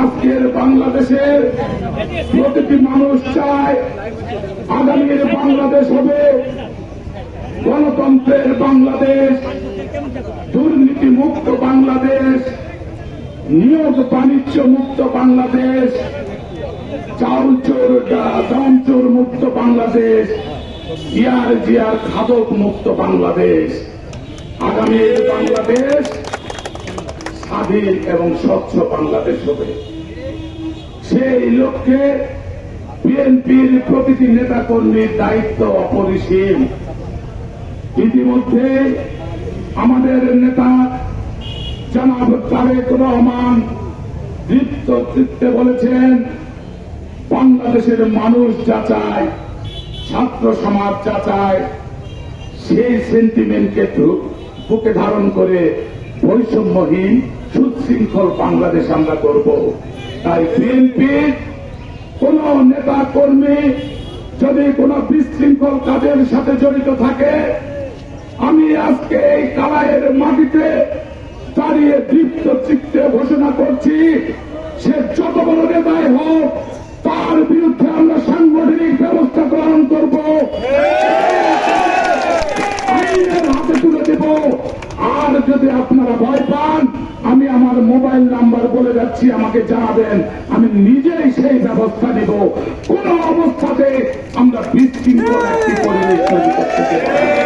আজকের বাংলাদেশের প্রতিটি মানুষ চায় আগামীর বাংলাদেশ হবে গণতন্ত্রের বাংলাদেশ দুর্নীতি মুক্ত বাংলাদেশ, নিয়োগ বাণিজ্য মুক্ত বাংলাদেশ চাউল চোর দাম চোর মুক্ত বাংলাদেশ জিয়ার জিয়ার খাদক মুক্ত বাংলাদেশ। আগামীর বাংলাদেশ স্বাধীন এবং স্বচ্ছ বাংলাদেশ হবে। সেই লক্ষ্যে বিএনপির প্রতিটি নেতাকর্মীর দায়িত্ব অপরিসীম। ইতিমধ্যে আমাদের নেতা জনাব তারেক রহমান দীপ্ত চিত্তে বলেছেন, বাংলাদেশের মানুষ যা চায় ছাত্র সমাজ যা চায় সেই সেন্টিমেন্টকে বুকে ধারণ করে বৈষম্যহীন, সুশৃঙ্খল বাংলাদেশ আমরা করব। তাই বিএনপির কোন নেতা কর্মী যদি কোন বিশৃঙ্খল কাজের সাথে জড়িত থাকে, আমি আজকে এই কালায়ের মাটিতে দাঁড়িয়ে দীপ্ত চিত্তে ঘোষণা আপনারা ভয় পান, আমি আমার মোবাইল নাম্বার বলে যাচ্ছি, আমাকে জানাবেন আমি নিজেই সেই ব্যবস্থা নিব কোন অবস্থাতে আমরা তৈরি করতে না।